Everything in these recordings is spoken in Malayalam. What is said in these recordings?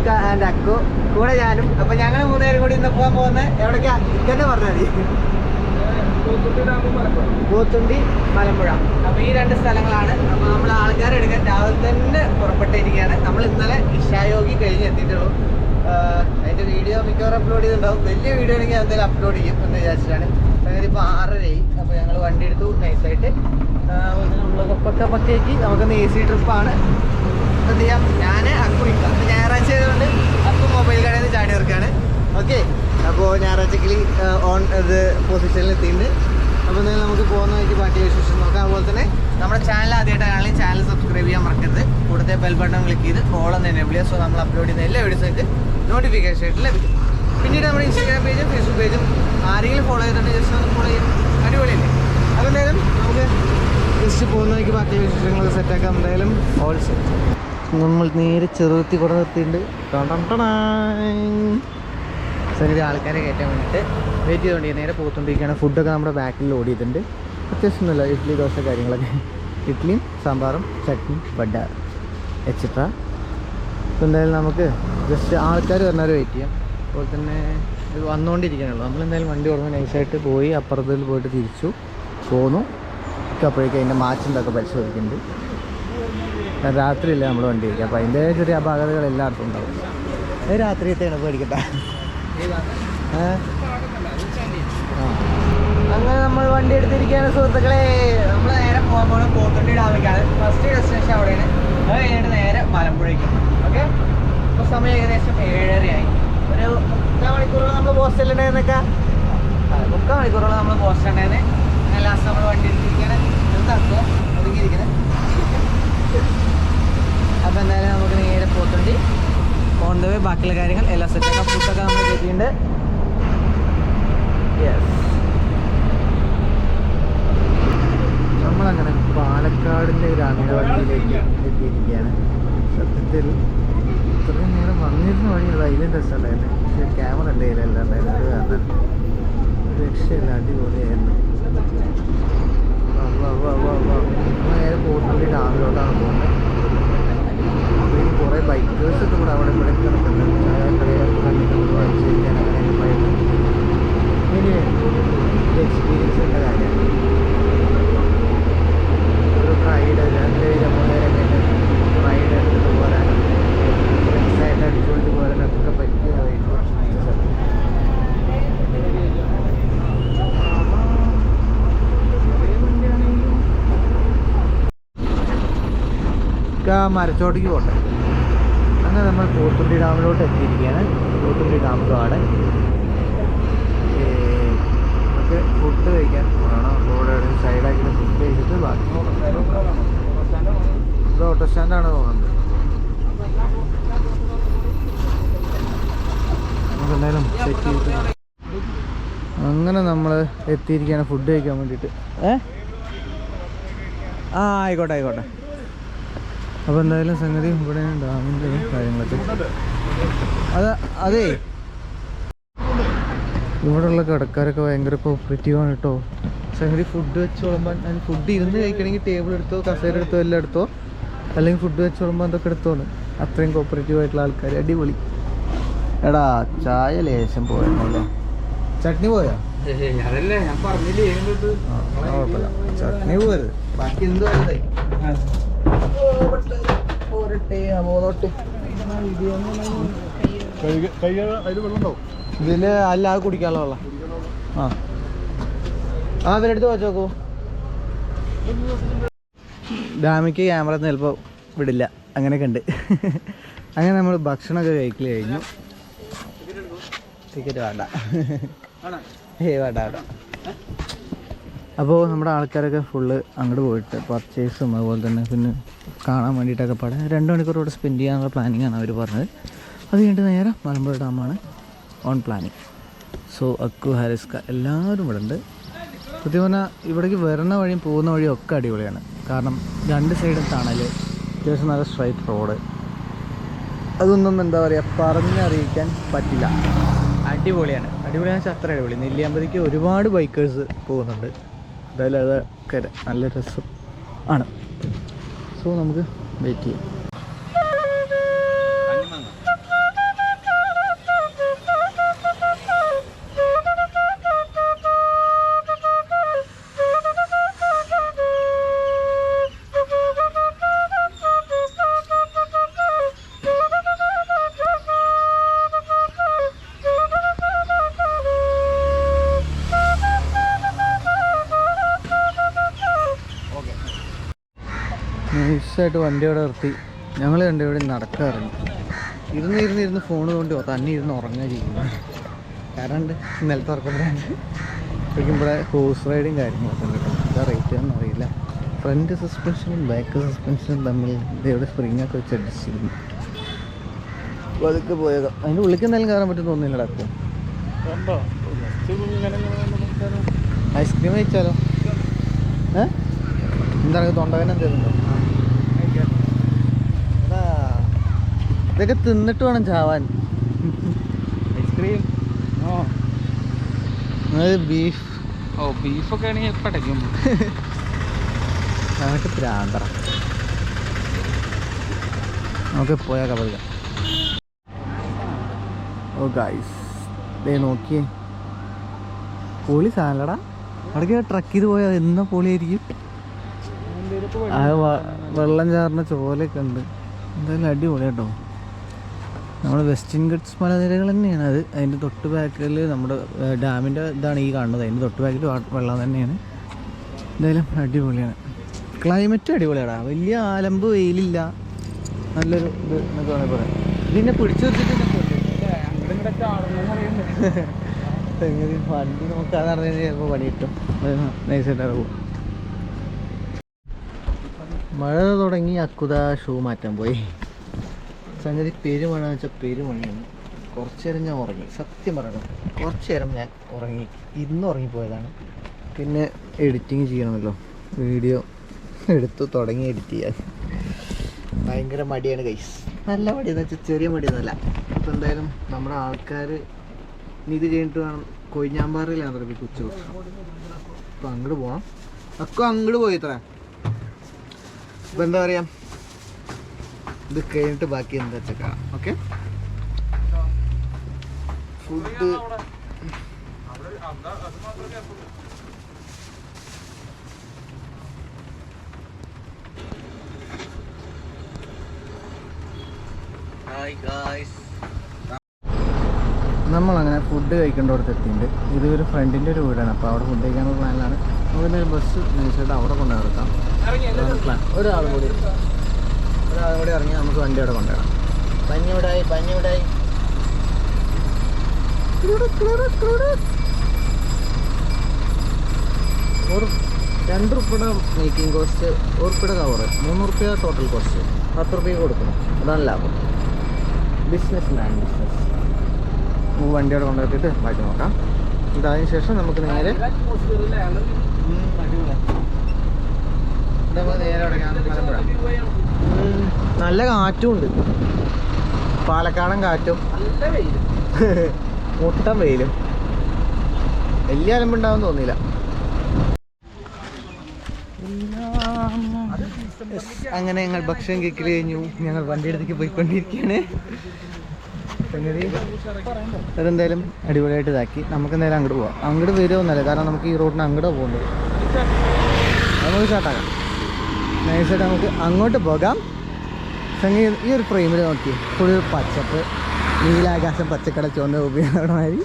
ഹാരിസ്ക ആൻഡ് അക്കു കൂടെ ഞാനും. അപ്പൊ ഞങ്ങൾ മൂന്നുപേരും കൂടി ഇന്ന് പോകാൻ പോകുന്നത് എവിടേക്കാ? ഇക്കന്നെ പറഞ്ഞാൽ മതി. പോത്തുണ്ടി മലമ്പുഴ. അപ്പൊ ഈ രണ്ട് സ്ഥലങ്ങളാണ്. അപ്പൊ നമ്മൾ ആൾക്കാരെ എടുക്കാൻ രാവിലെ തന്നെ പുറപ്പെട്ടിരിക്കുകയാണ്. നമ്മൾ ഇന്നലെ ഇഷായോഗി കഴിഞ്ഞ് എത്തിയിട്ടുള്ളൂ. അതിന്റെ വീഡിയോ മിക്കവാറും അപ്ലോഡ് ചെയ്തിട്ടുണ്ടാവും. വലിയ വീഡിയോ ആണെങ്കിൽ എന്തായാലും അപ്ലോഡ് ചെയ്യും എന്ന് വിചാരിച്ചിട്ടാണ്. അങ്ങനെ ഇപ്പോൾ ആറരയായി. അപ്പോൾ ഞങ്ങൾ വണ്ടി എടുത്തു നൈസായിട്ട് നമ്മൾ പക്ക പക്കയാക്കി. നമുക്കൊന്ന് എ സി ട്രിപ്പാണ് എന്ത് ചെയ്യാം ഞാൻ അക്കു വിളിക്കാം. അപ്പം ഞായറാഴ്ച ആയതുകൊണ്ട് അക്കു മൊബൈൽ കടയിൽ നിന്ന് ചാടി ഇറക്കാണ് ഓക്കെ? അപ്പോൾ ഞായറാഴ്ചക്കിളി ഓൺ ഇത് പൊസിഷനിൽ എത്തിയിട്ടുണ്ട്. അപ്പോൾ എന്തെങ്കിലും നമുക്ക് പോകുന്ന വഴിക്ക് പാട്ടി വിശേഷം നോക്കാം. അതുപോലെ തന്നെ നമ്മുടെ ചാനൽ ആദ്യമായിട്ടാണെങ്കിൽ ചാനൽ സബ്സ്ക്രൈബ് ചെയ്യാൻ മറക്കരുത്. കൂടുതൽ ബെൽ ബട്ടൺ ക്ലിക്ക് ചെയ്ത് കോൾ തന്നെ ചെയ്യുക സോ നമ്മൾ അപ്ലോഡ് ചെയ്യുന്ന എല്ലാ വീഡിയോസിലേക്ക് നോട്ടിഫിക്കേഷൻ ആയിട്ട് ലഭിക്കും. പിന്നീട് നമ്മുടെ ഇൻസ്റ്റാഗ്രാം പേജും ഫേസ്ബുക്ക് പേജും ആരെങ്കിലും ഫോളോ ചെയ്തിട്ടുണ്ട് ജസ്റ്റ് ഒന്ന് ഫോളോ ചെയ്യും. അടിപൊളിയല്ലേ? അപ്പോൾ എന്തായാലും നമുക്ക് ജസ്റ്റ് പോകുന്ന വഴിക്ക് ബാക്കി വിശേഷങ്ങൾ സെറ്റാക്കാം എന്തായാലും ഓൾ സെറ്റ് നമ്മൾ നേരെ ചെറുത്തി കൂടെ നിർത്തിയിട്ടുണ്ട്. ചെറിയ ആൾക്കാരെ കയറ്റാൻ വേണ്ടിയിട്ട് വെയിറ്റ് ചെയ്തുകൊണ്ട് നേരെ പോത്തുകൊണ്ടിരിക്കുകയാണ് ഫുഡൊക്കെ നമ്മുടെ ബാക്കിൽ ലോഡ് ചെയ്തിട്ടുണ്ട്. അത്യാവശ്യമൊന്നുമില്ല ഇഡ്ഡലി ദോശ കാര്യങ്ങളൊക്കെ. ഇഡ്ഡലിയും സാമ്പാറും ചട്നി ബഡ എക്സെട്ര അപ്പോൾ എന്തായാലും നമുക്ക് ജസ്റ്റ് ആൾക്കാർ വരുന്നവരെ വെയിറ്റ് ചെയ്യാം. അതുപോലെ തന്നെ ഇത് വന്നുകൊണ്ടിരിക്കാനുള്ളൂ നമ്മളെന്തായാലും വണ്ടി ഓർമ്മ നൈസായിട്ട് പോയി അപ്പുറത്തിൽ പോയിട്ട് തിരിച്ചു പോന്നു. അപ്പോഴേക്കും അതിന്റെ മാച്ചുണ്ടൊക്കെ പരിശോധിക്കുന്നുണ്ട്. രാത്രിയില്ല നമ്മൾ വണ്ടി ഓടിക്കുക അപ്പോൾ അതിന്റെ ചെറിയ അപാകതകൾ എല്ലായിടത്തും ഉണ്ടാവും. രാത്രി രാത്രിയത്തെയാണ് പേടിക്കട്ടെ. അങ്ങനെ നമ്മൾ വണ്ടി എടുത്തിരിക്കുകയാണ് സുഹൃത്തുക്കളെ. നമ്മൾ നേരെ പോകാൻ പോകുന്നത് പോത്തുണ്ടി ഡാമിലേക്കാണ്. ഫസ്റ്റ് ഡെസ്റ്റിനേഷൻ അവിടെയാണ്. അത് കഴിഞ്ഞിട്ട് നേരെ മലമ്പുഴയ്ക്ക്. ഓക്കെ ഇപ്പോൾ സമയം ഏകദേശം ഏഴരയായി. ഒരു മുക്കാൽ മണിക്കൂറോളം നമ്മൾ പോസ്റ്റിലുണ്ടായിരുന്നൊക്കെ മുക്കാൽ മണിക്കൂറോളം നമ്മൾ പോസ്റ്റുണ്ടായിരുന്നു അങ്ങനെ ലാസ്റ്റ് നമ്മൾ വണ്ടി എടുത്തിരിക്കുകയാണ്. തക്കുക ഒതുങ്ങിയിരിക്കുന്നത് അപ്പോൾ എന്തായാലും നമുക്ക് നേരെ പോത്തുണ്ടി ദ വേ ബാക്കിയുള്ള കാര്യങ്ങൾ എല്ലാം സെറ്റാക്കാം ഫുഡൊക്കെ നമ്മൾ കിട്ടിയിട്ടുണ്ട് നമ്മളങ്ങനെ പാലക്കാടിന്റെ ഗ്രാമീണ വണ്ടിയിലേക്ക് എത്തിയിരിക്കുകയാണ്. സത്യത്തിൽ ഇത്രയും നേരം വന്നിരുന്ന വഴി അതിലും രസമല്ലായിരുന്നു പക്ഷേ ക്യാമറ എന്റെ കയ്യിലല്ല ഉണ്ടായിരുന്നു കാരണം? ഒരു രക്ഷയില്ല അടിപൊളിയായിരുന്നു. അപ്പോൾ വാ, വാ. നമ്മൾ നേരെ പോത്തുള്ളി ഡാമിലോട്ടാണ് പോകുന്നത്. അപ്പോഴേക്കും കുറേ ബൈക്കേഴ്സൊക്കെ കൂടെ അവിടെ ഇവിടെ കിടക്കുന്നുണ്ട്. ചായക്കടയൊക്കെ കണ്ടിട്ടുണ്ട് വായിച്ചിരിക്കാൻ അങ്ങനെ ഭയങ്കര ഇനി മരച്ചോട്ടേക്ക് പോട്ടെ. അങ്ങനെ നമ്മൾ പോത്തുണ്ടി ഡാമിലോട്ട് എത്തിയിരിക്കുകയാണ്. പോത്തുണ്ടി ഡാം കാട്. നമുക്ക് ഫുഡ് കഴിക്കാൻ പോകണം. അപ്പോൾ ഇവിടെ സൈഡാക്കിയിട്ട് ഫുഡ് കഴിച്ചിട്ട് ബാക്കി ഇത് ഓട്ടോ സ്റ്റാൻഡാണ് തോന്നുന്നത്. എന്തായാലും സെറ്റ് ചെയ്തിട്ട് അങ്ങനെ നമ്മൾ എത്തിയിരിക്കുകയാണ് ഫുഡ് കഴിക്കാൻ വേണ്ടിയിട്ട്. ഏ? ആ ആയിക്കോട്ടെ ആയിക്കോട്ടെ. അപ്പോൾ എന്തായാലും സംഗതി ഇവിടെ ഡാമിന്റെ കാര്യങ്ങളൊക്കെ. അത് അതേ. ഇവിടെയുള്ള കടക്കാരൊക്കെ ഭയങ്കര കോപ്പറേറ്റീവാണ് കേട്ടോ സംഗതി ഫുഡ് വെച്ച് വിളമ്പാൻ അതിന് ഫുഡ് ഇരുന്ന് കഴിക്കണമെങ്കിൽ ടേബിൾ എടുത്തോ കസേര എടുത്തോ എല്ലാം എടുത്തോ. അല്ലെങ്കിൽ ഫുഡ് വെച്ച് വിളമ്പാൻ അതൊക്കെ എടുത്തോണ് അത്രയും കോപ്പറേറ്റീവ് ആയിട്ടുള്ള ആൾക്കാർ അടിപൊളി. എടാ ചായ ലേശം പോയല്ലോ ചട്നി പോയാ? ചട്നി പോയത് ബാക്കി എന്ത് വലുതായി അല്ല അത് ഇതിൽ കുടിക്കാനുള്ള വെള്ളം. ആ. ആ ഇവരെടുത്ത് വെച്ച് നോക്കൂ. ഡാമിക്ക് ക്യാമറ ചിലപ്പോൾ വിടില്ല. അങ്ങനെയൊക്കെ ഉണ്ട്. അങ്ങനെ നമ്മൾ ഭക്ഷണമൊക്കെ കഴിക്കൽ കഴിഞ്ഞു. ടിക്കറ്റ് വേണ്ട. ഏ വേണ്ട വേണ്ട. അപ്പോൾ നമ്മുടെ ആൾക്കാരൊക്കെ ഫുള്ള് അങ്ങോട്ട് പോയിട്ട് പർച്ചേസും അതുപോലെ തന്നെ പിന്നെ കാണാൻ വേണ്ടിയിട്ടൊക്കെ പാടെ. രണ്ട് മണിക്കൂറോടെ സ്പെൻഡ് ചെയ്യാനുള്ള പ്ലാനിങ് ആണ് അവർ പറഞ്ഞത്. അത് കഴിഞ്ഞിട്ട് നേരെ മലമ്പുഴ ഡാമാണ് ഓൺ പ്ലാനിങ് സോ അക്കു ഹാരിസ്ക എല്ലാവരും ഇവിടെ ഉണ്ട്. സത്യം പറഞ്ഞാൽ ഇവിടേക്ക് വരുന്ന വഴിയും പോകുന്ന വഴിയും ഒക്കെ അടിപൊളിയാണ്. കാരണം രണ്ട് സൈഡും തണൽ അത്യാവശ്യം നല്ല സ്ട്രൈറ്റ് റോഡ് അതൊന്നും എന്താ പറയുക പറഞ്ഞറിയിക്കാൻ പറ്റില്ല. അടിപൊളിയാണ്. അടിപൊളിയാണ് അത്ര അടിപൊളി. നെല്ലിയാമ്പതിക്ക് ഒരുപാട് ബൈക്കേഴ്സ് പോകുന്നുണ്ട്. എന്തായാലും അതൊക്കെ നല്ല രസം ആണ്. സോ നമുക്ക് വെയിറ്റ് ചെയ്യാം. നൈസായിട്ട് വണ്ടി അവിടെ നിർത്തി. ഞങ്ങൾ രണ്ടു ഇവിടെ നടക്കാറുണ്ട്. ഇരുന്ന് ഇരുന്ന് ഇരുന്ന് ഫോൺ കൊണ്ട് തന്നെ ഇരുന്ന് ഉറങ്ങുക ചെയ്യുന്നു കാരണം ഇന്നലത്തെ ഉറക്കത്തിലാണ്. ശരിക്കും ഇവിടെ ഹോഴ്സ് റൈഡും കാര്യങ്ങളൊക്കെ ഉണ്ട് കേട്ടോ. എന്താ റേറ്റ് എന്ന് അറിയില്ല. ഫ്രണ്ട് സസ്പെൻഷനും ബാക്ക് സസ്പെൻഷനും തമ്മിൽ ഇവിടെ സ്പ്രിങ്ങൊക്കെ വെച്ച് അഡ്ജസ്റ്റ് അപ്പോൾ അതൊക്കെ പോയേക്കാം അതിന്റെ ഉള്ളിൽ എന്തായാലും കയറാൻ പറ്റും തോന്നില്ല അപ്പോൾ ഐസ്ക്രീം കഴിച്ചാലോ? ഏ? എന്താണെങ്കിൽ തൊണ്ടവേന എന്തെങ്കിലും ഇതൊക്കെ തിന്നിട്ട് വേണം ചാവാൻ. ഐസ്ക്രീം? ഓ ബീഫ്. ഓ ബീഫൊക്കെ ആണെങ്കിൽ പടയ്ക്കും നമുക്ക് പ്രാന്തറ നമുക്ക് പോയാൽ പതുക്കെ ഓ ഗൈസ് ദേ നോക്കിയേ. പൊളി സാധനടാ അവിടേക്ക് ട്രക്ക് ചെയ്ത് പോയാൽ എന്നാ പൊളിയായിരിക്കും? ആ വെള്ളം ചാറിന ചോലൊക്കെ ഉണ്ട്. എന്തായാലും അടിപൊളി കേട്ടോ നമ്മുടെ വെസ്റ്റേൺ ഗട്ട്സ് മലനിരകൾ തന്നെയാണ്. അത് അതിന്റെ തൊട്ട് ബാക്കിൽ നമ്മുടെ ഡാമിന്റെ ഇതാണ് ഈ കാണുന്നത്. അതിന്റെ തൊട്ട് ബാക്കിൽ വെള്ളം തന്നെയാണ്. എന്തായാലും അടിപൊളിയാണ്. ക്ലൈമറ്റ് അടിപൊളിയാണ് വലിയ ആലമ്പ് വെയിലില്ല. നല്ലൊരു ഇത് എന്നൊക്കെ വേണമെങ്കിൽ പറയാം. ഇതിനെ പിടിച്ചു വെച്ചിട്ട് വണ്ടി നോക്കാതെ നടന്നു കഴിഞ്ഞാൽ ചിലപ്പോൾ പണി കിട്ടും. നൈസായിട്ട് പോകും മഴ തുടങ്ങി. അക്കുത ഷൂ മാറ്റാൻ പോയി. സംഗതി പെരുമഴ എന്ന് വെച്ചാൽ പെരുമഴയാണ്. കുറച്ച് നേരം ഞാൻ ഉറങ്ങി. സത്യം പറയണം കുറച്ച് നേരം ഞാൻ ഉറങ്ങി. ഇന്ന് ഉറങ്ങിപ്പോയതാണ്. പിന്നെ എഡിറ്റിങ് ചെയ്യണമല്ലോ. വീഡിയോ എടുത്ത് തുടങ്ങി എഡിറ്റ് ചെയ്യാൻ. ഭയങ്കര മടിയാണ് കൈസ് നല്ല മടിയെന്ന് വെച്ചാൽ ചെറിയ മടിയൊന്നുമല്ല അപ്പോൾ എന്തായാലും നമ്മുടെ ആൾക്കാർ ഇനി ഇത് കഴിഞ്ഞിട്ട് വേണം. കൊയിഞ്ഞാമ്പാറയിലാണ് തുടങ്ങി ഉച്ച അപ്പോൾ അങ്ങോട്ട് പോകണം അക്കോ അങ്ങോട്ട് പോയി ഇത്ര. അപ്പോൾ എന്താ പറയുക ഇത് കഴിഞ്ഞിട്ട് ബാക്കി എന്താ വെച്ചാൽ കാണാം ഓക്കെ ഫുഡ് നമ്മളങ്ങനെ ഫുഡ് കഴിക്കേണ്ടടുത്ത് എത്തിയിട്ടുണ്ട്. ഇത് ഒരു ഫ്രണ്ടിന്റെ ഒരു വീടാണ്. അപ്പോൾ അവിടെ ഫുഡ് കഴിക്കാനുള്ള പ്ലാനിലാണ് നമുക്ക് ബസ് നിശ്ചയിട്ട് അവിടെ കൊണ്ടുനടക്കാം ഒരാളും കൂടി. ഒരാളും അവിടെ ഇറങ്ങി നമുക്ക് വണ്ടി അവിടെ കൊണ്ടുവരാം. പഞ്ഞിവിടായി പഞ്ഞിവിടായി. ഒരു രണ്ട് റുപ്യയുടെ മേക്കിംഗ് കോസ്റ്റ് ഒരു റുപ്യയുടെ കവറ് മൂന്ന് റുപ്യ ടോട്ടൽ കോസ്റ്റ് പത്ത് റുപ്യ കൊടുക്കണം. അതാണ് ലാഭം. ബിസിനസ് മാൻ ബിസിനസ് നമുക്ക് വണ്ടി അവിടെ കൊണ്ടുപോയിട്ട് ബാക്കി നോക്കാം. ഇതായതിനു ശേഷം നമുക്ക് നേരെ നമുക്ക് നേരെ അവിടെ മലമ്പുഴ. നല്ല കാറ്റും ഉണ്ട് പാലക്കാടൻ കാറ്റും. നല്ല വെയിലും. വലിയ അലമ്പുണ്ടാവും തോന്നിയില്ല. അങ്ങനെ ഞങ്ങൾ ഭക്ഷണം കേക്കിൽ കഴിഞ്ഞു. ഞങ്ങൾ വണ്ടി അടുത്തേക്ക് പോയിക്കൊണ്ടിരിക്കുകയാണ്. സംഗതി അതെന്തായാലും അടിപൊളിയായിട്ട് ഇതാക്കി. നമുക്ക് എന്തായാലും അങ്ങോട്ട് പോവാം. അങ്ങോട്ട് വരുമോന്നല്ല കാരണം നമുക്ക് ഈ റോഡിന് അങ്ങോട്ട് പോകേണ്ടത്. നമുക്ക് സ്റ്റാർട്ടാക്കാം നൈസായിട്ട് നമുക്ക് അങ്ങോട്ട് പോകാം. സംഗീത ഈ ഒരു ഫ്രെയിമിൽ നോക്കി ഫുൾ പച്ചപ്പ് നീലാകാശം പച്ചക്കട ചുവന്ന ഉപയോഗമായി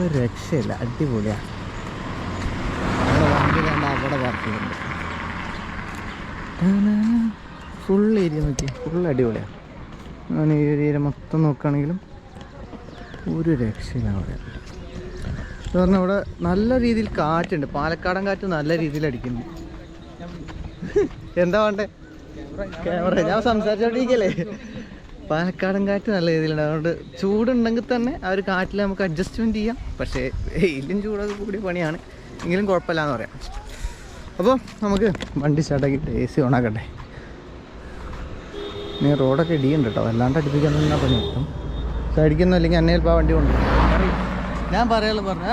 ഒരു രക്ഷയില്ല അടിപൊളിയാണ് അവിടെ വണ്ടി കണ്ട അവിടെ പറഞ്ഞിട്ടുണ്ട് ഫുൾ ഏരിയ നോക്കി ഫുൾ അടിപൊളിയാണ് ഞാൻ ഈ ഒരു ഏരിയ മൊത്തം നോക്കുകയാണെങ്കിലും ഒരു രക്ഷയില്ല അവിടെ. എന്ന് പറഞ്ഞാൽ ഇവിടെ നല്ല രീതിയിൽ കാറ്റുണ്ട്. പാലക്കാടൻ കാറ്റ് നല്ല രീതിയിൽ അടിക്കുന്നു എന്താ വേണ്ടേ? ക്യാമറ ഞാൻ സംസാരിച്ചോണ്ടിരിക്കല്ലേ? പാലക്കാടൻ കാറ്റ് നല്ല രീതിയിലുണ്ട്. അതുകൊണ്ട് ചൂടുണ്ടെങ്കിൽ തന്നെ ആ ഒരു കാറ്റിൽ നമുക്ക് അഡ്ജസ്റ്റ്മെന്റ് ചെയ്യാം. പക്ഷേ വെയിലും ചൂടൊക്കെ കൂടിയ പണിയാണ്. എങ്കിലും കുഴപ്പമില്ല എന്ന് പറയാം. അപ്പോൾ നമുക്ക് വണ്ടി സ്റ്റാർട്ടാക്കിയിട്ട് എ സി ഓണാക്കട്ടെ. ഇനി റോഡൊക്കെ ഇടിയുണ്ട് കേട്ടോ. അല്ലാണ്ട് അടുപ്പിക്കാൻ പണി കിട്ടും. സൈഡിക്കൊന്നും അല്ലെങ്കിൽ ആ വണ്ടി കൊണ്ടുപോകും ഞാൻ പറയാലോ പറഞ്ഞു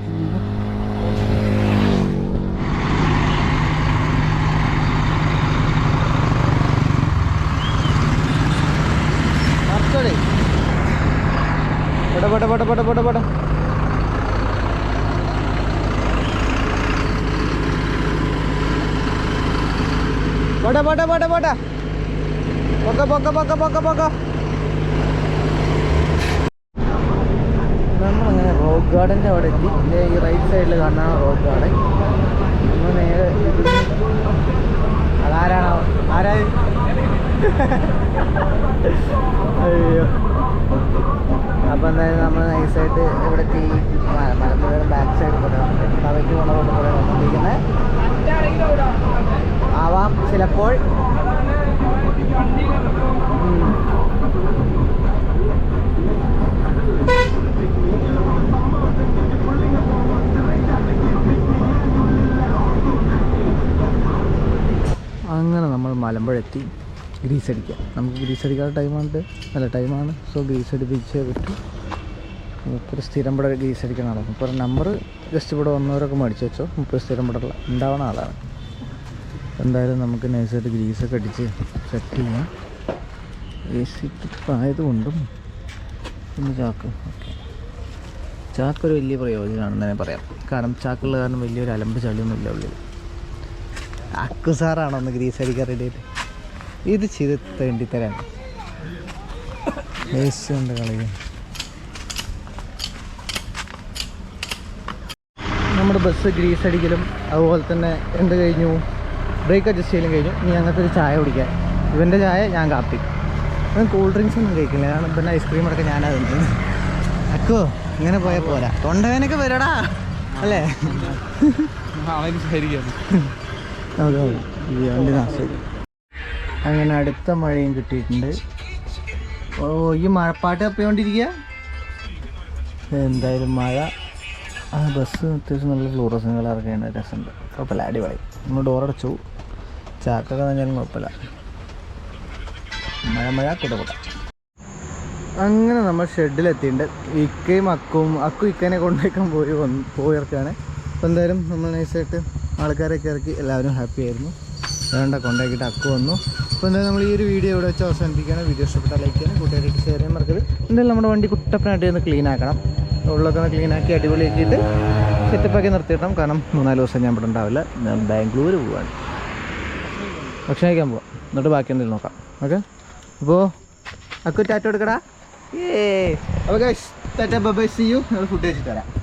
പോട്ടെ പോട്ടെ പോട്ടെ പോട്ടെ പോട്ടെ. പോട്ടെ പോട്ടെ പോട്ടെ പോട്ടെ. പൊക്ക പൊക്ക പൊക്ക പൊക്ക പൊക്ക. നമ്മളങ്ങനെ റോക്ക് ഗാർഡന്റെ അവിടെ എത്തി. ഈ റൈറ്റ് സൈഡിൽ റോക്ക് ഗാർഡൻ. നമ്മൾ നേരെ അതാരാണോ ആരാ അയ്യോ. അപ്പോൾ എന്തായാലും നമ്മൾ നൈസായിട്ട് ഇവിടെ എത്തി. മലമ്പുഴ ബാക്ക് സൈഡ് പോലെ. തവയ്ക്ക് പോണ റോഡ് പോലെ വന്നുകൊണ്ടിരിക്കുന്നത് ആവാം ചിലപ്പോൾ. അങ്ങനെ നമ്മൾ മലമ്പുഴ എത്തി. ഗ്രീസ് അടിക്കാം നമുക്ക് ഗ്രീസ് അടിക്കാത്ത ടൈമുണ്ട്. നല്ല ടൈമാണ്. സോ ഗ്രീസ് അടിപ്പിച്ചേ പറ്റും മുപ്പത് സ്ഥിരം ഇവിടെ ഗ്രീസ് അടിക്കുന്ന ആളാണ് മുപ്പത് നമ്പർ ജസ്റ്റ് ഇവിടെ വന്നവരൊക്കെ മേടിച്ച് വെച്ചോ. മുപ്പത് സ്ഥിരം ഇവിടെ ഉണ്ടാവുന്ന ആളാണ്. എന്തായാലും നമുക്ക് നൈസായിട്ട് ഗ്രീസൊക്കെ അടിച്ച് സെറ്റ് ചെയ്യാം. എ സി ആയതുകൊണ്ടും ഒന്ന് ചാക്ക്. ഓക്കെ ചാക്കൊരു വലിയ പ്രയോജനമാണെന്ന് തന്നെ പറയാം. കാരണം ചാക്കുള്ള കാരണം വലിയൊരു അലമ്പ് ചളിയൊന്നും ഇല്ല ഉള്ളിൽ അക്കുസാറാണോ ഒന്ന് ഗ്രീസ് അടിക്കാൻ ഇത് ചെയ്ത് തേണ്ടി തരാൻ വേസ്റ്റ് കൊണ്ട് കളയും നമ്മുടെ ബസ് ഗ്രീസ് അടിക്കലും അതുപോലെ തന്നെ എന്ത് കഴിഞ്ഞു? ബ്രേക്ക് അഡ്ജസ്റ്റ് ചെയ്യലും കഴിഞ്ഞു. ഇനി ഞങ്ങൾക്ക് ഒരു ചായ കുടിക്കാൻ. ഇവന്റെ ചായ ഞാൻ കാപ്പി. ഞാൻ കൂൾ ഡ്രിങ്ക്സ് ഒന്നും കഴിക്കില്ല. കാരണം പിന്നെ ഐസ്ക്രീം അടക്കം ഞാനാ തിന്നത് അക്കോ ഇങ്ങനെ പോയാൽ പോരാ. തൊണ്ടവേനൊക്കെ വരടാ. അല്ലേ? നമുക്ക് വണ്ടി നാശം അങ്ങനെ അടുത്ത മഴയും കിട്ടിയിട്ടുണ്ട്. ഓ ഈ മഴപ്പാട്ട് തപ്പിക്കൊണ്ടിരിക്കുക എന്തായാലും മഴ. ആ ബസ് അത്യാവശ്യം നല്ല ഫ്ലൂറസും കളറൊക്കെയാണ് രസമുണ്ട്. കുഴപ്പമില്ല അടിപൊളി. നമ്മൾ ഡോറടച്ചു ചാക്കൊക്കെ നന്നാലും കുഴപ്പമില്ല. മഴ മഴ കുടകുട അങ്ങനെ നമ്മൾ ഷെഡിലെത്തിയിട്ടുണ്ട് ഇക്കയും അക്കും അക്കു ഇക്കനെ കൊണ്ടുവയ്ക്കാൻ പോയി വന്ന് പോയിറക്കാണ് അപ്പോൾ എന്തായാലും നമ്മൾ നൈസായിട്ട് ആൾക്കാരൊക്കെ ഇറക്കി എല്ലാവരും ഹാപ്പി ആയിരുന്നു. വേണ്ട കോണ്ടാക്റ്റ് അക്കു വന്നു. അപ്പോൾ എന്തായാലും നമ്മൾ ഈ ഒരു വീഡിയോ ഇവിടെ വെച്ച് അവസാനിപ്പിക്കുകയാണ്. വീഡിയോ ഇഷ്ടപ്പെട്ട ലൈക്ക് ചെയ്യാനും കൂട്ടുകാരായിട്ട് ഷെയർ ചെയ്യാൻ മറക്കരുത്. എന്തായാലും നമ്മുടെ വണ്ടി കുട്ടപ്പനായിട്ട് ഒന്ന് ക്ലീൻ ആക്കണം. ഉള്ളൊക്കെ ഒന്ന് ക്ലീൻ ആക്കി അടിപൊളിയാക്കിയിട്ട് സെറ്റപ്പാക്കി നിർത്തിയിട്ടാം കാരണം മൂന്നാൽ ദിവസം ഞാൻ ഇവിടെ ഉണ്ടാവില്ല. ഞാൻ ബാംഗ്ലൂർ പോവാണ്. ഭക്ഷണം കഴിക്കാൻ പോവാം. എന്നിട്ട് ബാക്കി എന്തെങ്കിലും നോക്കാം. ഓക്കെ അപ്പോൾ അക്കു ടാറ്റ എടുക്കടാ ഏ അപ്പോൾ ടാറ്റ ബൈ യു ഫുഡ് കഴിച്ചിട്ട്